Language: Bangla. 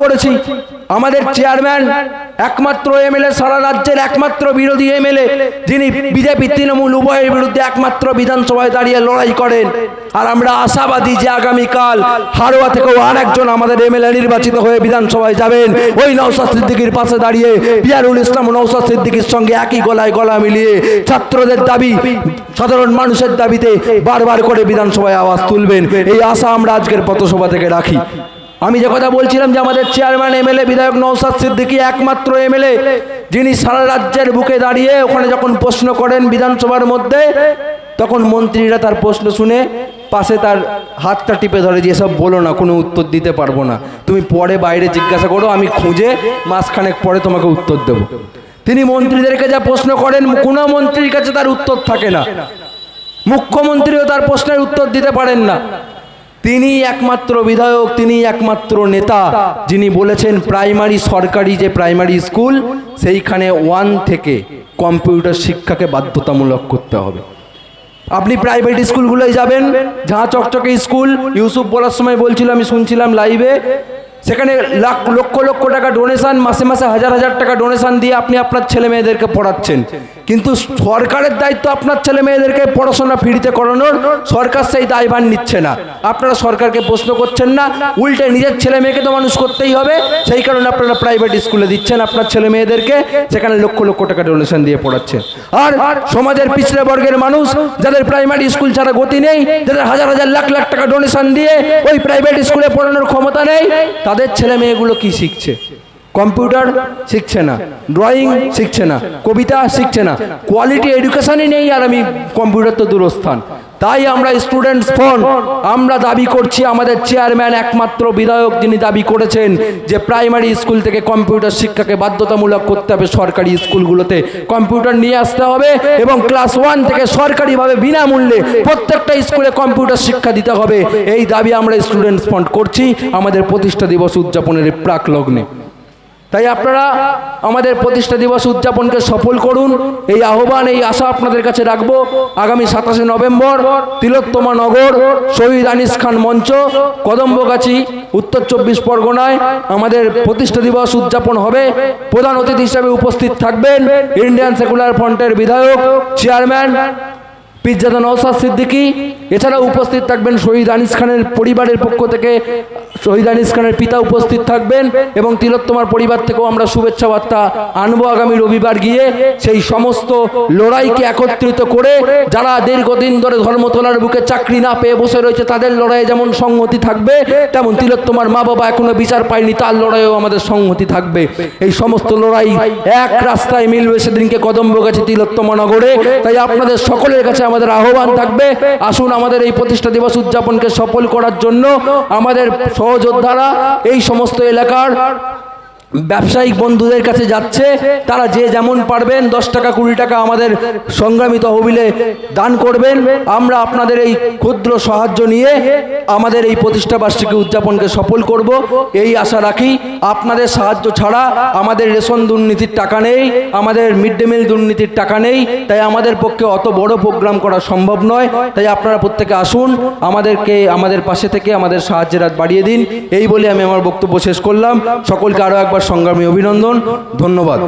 করেছি। আমাদের চেয়ারম্যান একমাত্র এমএলএ সারা রাজ্যের একমাত্র বিরোধী এমএলএ যিনি বিজেপি, তৃণমূল উভয়ের বিরুদ্ধে একমাত্র বিধানসভায় দাঁড়িয়ে লড়াই করেন। আর আমরা আশাবাদী যে আগামীকাল হারোয়া থেকেও আর একজন আমাদের এমএলএ নির্বাচিত হয়ে বিধানসভায় যাবেন। ওই নৌসাদ সিদ্দিকির পাশে দাঁড়িয়ে পিয়ারুল ইসলাম নৌসাদ সিদ্দিকির সঙ্গে একই গলায় গলা মিলিয়ে ছাত্রদের দাবি, সাধারণ মানুষের দাবিতে বারবার করে বিধানসভায় আওয়াজ তুলবেন। এই আশা আমরা আজকের পথসভা থেকে রাখি। আমি যে কথা বলছিলাম যে আমাদের চেয়ারম্যান এমএলএ বিধায়ক নৌসাদ সিদ্দিকী একমাত্র এমএলএ যিনি সারা রাজ্যের বুকে দাঁড়িয়ে ওখানে যখন প্রশ্ন করেন বিধানসভার মধ্যে, তখন মন্ত্রীরা তার প্রশ্ন শুনে পাশে তার হাতটা টিপে ধরে যে সব বলো না, কোনো উত্তর দিতে পারব না। তুমি পরে বাইরে জিজ্ঞাসা করো, আমি খুঁজে মাসখানেক পরে তোমাকে উত্তর দেবো। তিনি মন্ত্রীদেরকে যা প্রশ্ন করেন, কোনো মন্ত্রীর কাছে তার উত্তর থাকে না। মুখ্যমন্ত্রীও তার প্রশ্নের উত্তর দিতে পারেন না। তিনি একমাত্র বিধায়ক তিনি একমাত্র নেতা, যিনি বলেছেন প্রাইমারি সরকারি যে প্রাইমারি স্কুল, সেইখানে ওয়ান থেকে কম্পিউটার শিক্ষাকে বাধ্যতামূলক করতে হবে। আপনি প্রাইভেট স্কুলগুলোয় যাবেন, ঝাঁ চকচকে স্কুল, ইউসুফ বলার সময় বলছিল, আমি শুনছিলাম লাইভে সেখানে লাখ, লক্ষ লক্ষ টাকা ডোনেশন মাসে মাসে হাজার হাজার টাকা ডোনেশন দিয়ে আপনি আপনার ছেলে মেয়েদেরকে পড়াচ্ছেন। কিন্তু সরকারের দায়িত্ব আপনার ছেলে মেয়েদেরকে পড়াশোনা ফ্রিতে করানোর, সরকার সেই দায়ভার নিচ্ছে না। আপনারা সরকারকে প্রশ্ন করছেন না, উল্টে নিজের ছেলে মেয়েকে তো মানুষ করতেই হবে, সেই কারণে আপনারা প্রাইভেট স্কুলে দিচ্ছেন আপনার ছেলে মেয়েদেরকে, সেখানে লক্ষ লক্ষ টাকা ডোনেশন দিয়ে পড়াচ্ছেন আর সমাজের পিছড়ে বর্গের মানুষ, যাদের প্রাইমারি স্কুল ছাড়া গতি নেই, যাদের হাজার হাজার, লাখ লাখ টাকা ডোনেশন দিয়ে ওই প্রাইভেট স্কুলে পড়ানোর ক্ষমতা নেই, তাদের ছেলে মেয়েগুলো কি শিখছে? কম্পিউটার শিখছে না, ড্রয়িং শিখছে না, কবিতা শিখছে না কোয়ালিটি এডুকেশনই নেই আর আমি কম্পিউটার তো দূরস্থান। তাই আমরা স্টুডেন্টস ফোন আমরা দাবি করছি আমাদের চেয়ারম্যান একমাত্র বিধায়ক যিনি দাবি করেছেন যে প্রাইমারি স্কুল থেকে কম্পিউটার শিক্ষাকে বাধ্যতামূলক করতে হবে সরকারি স্কুলগুলোতে। কম্পিউটার নিয়ে আসতে হবে এবং ক্লাস ওয়ান থেকে সরকারিভাবে বিনামূল্যে প্রত্যেকটা স্কুলে কম্পিউটার শিক্ষা দিতে হবে। এই দাবি আমরা স্টুডেন্টস ফন্ড করছি। আমাদের প্রতিষ্ঠা দিবস উদযাপনের প্রাক লগ্নে। তাই আপনারা আমাদের প্রতিষ্ঠা দিবস উদযাপনকে সফল করুন। এই আহ্বান, এই আশা আপনাদের কাছে রাখব। আগামী সাতাশে নভেম্বর তিলোত্তমা নগর শহীদ আনিস খান মঞ্চ, কদম্বগাছি, উত্তর চব্বিশ পরগনায় আমাদের প্রতিষ্ঠা দিবস উদযাপন হবে। প্রধান অতিথি হিসাবে উপস্থিত থাকবেন ইন্ডিয়ান সেকুলার ফ্রন্টের বিধায়ক, চেয়ারম্যান পিজ্জাদা নওসাদ সিদ্দিকী। এছাড়া উপস্থিত থাকবেন শহীদ আনিস খানের পরিবারের পক্ষ থেকে। শহীদ আনিস খানের পিতা উপস্থিত থাকবেন এবং তিলোত্তমার পরিবার থেকেও আমরা শুভেচ্ছা বার্তা আনব আগামী রবিবার গিয়ে। সেই সমস্ত লড়াইকে একত্রিত করে যারা দীর্ঘদিন ধরে ধর্মতলার বুকে চাকরি না পেয়ে বসে রয়েছে, তাদের লড়াইয়ে যেমন সংহতি থাকবে, তেমন তিলোত্তমার মা বাবা এখনও বিচার পায়নি, তার লড়াইও আমাদের সংহতি থাকবে। এই সমস্ত লড়াই এক রাস্তায় মিলবে, সেদিনকে কদম্ব গেছে তিলোত্তমা নগরে তাই আপনাদের সকলের কাছে আমাদের আহ্বান থাকবে। আসুন আমাদের এই প্রতিষ্ঠা দিবস উদযাপনকে সফল করার জন্য আমাদের সহযোদ্ধারা এই সমস্ত এলাকার ব্যবসায়িক বন্ধুদের কাছে যাচ্ছে। তারা যে যেমন পারবেন দশ টাকা, কুড়ি টাকা আমাদের সংগ্রামী তহবিলে দান করবেন। আমরা আপনাদের এই ক্ষুদ্র সাহায্য নিয়ে আমাদের এই প্রতিষ্ঠা বার্ষিকী উদযাপনকে সফল করব। এই আশা রাখি আপনাদের সাহায্য ছাড়া আমাদের রেশন দুর্নীতির টাকা নেই, আমাদের মিড ডে মিল দুর্নীতির টাকা নেই, তাই আমাদের পক্ষে অত বড় প্রোগ্রাম করা সম্ভব নয়। তাই আপনারা প্রত্যেকে আসুন, আমাদেরকে, আমাদের পাশে থেকে আমাদের সাহায্যের হাত বাড়িয়ে দিন। এই বলে আমি আমার বক্তব্য শেষ করলাম। সকলকে আরও একবার সংগ্রামী অভিনন্দন। ধন্যবাদ।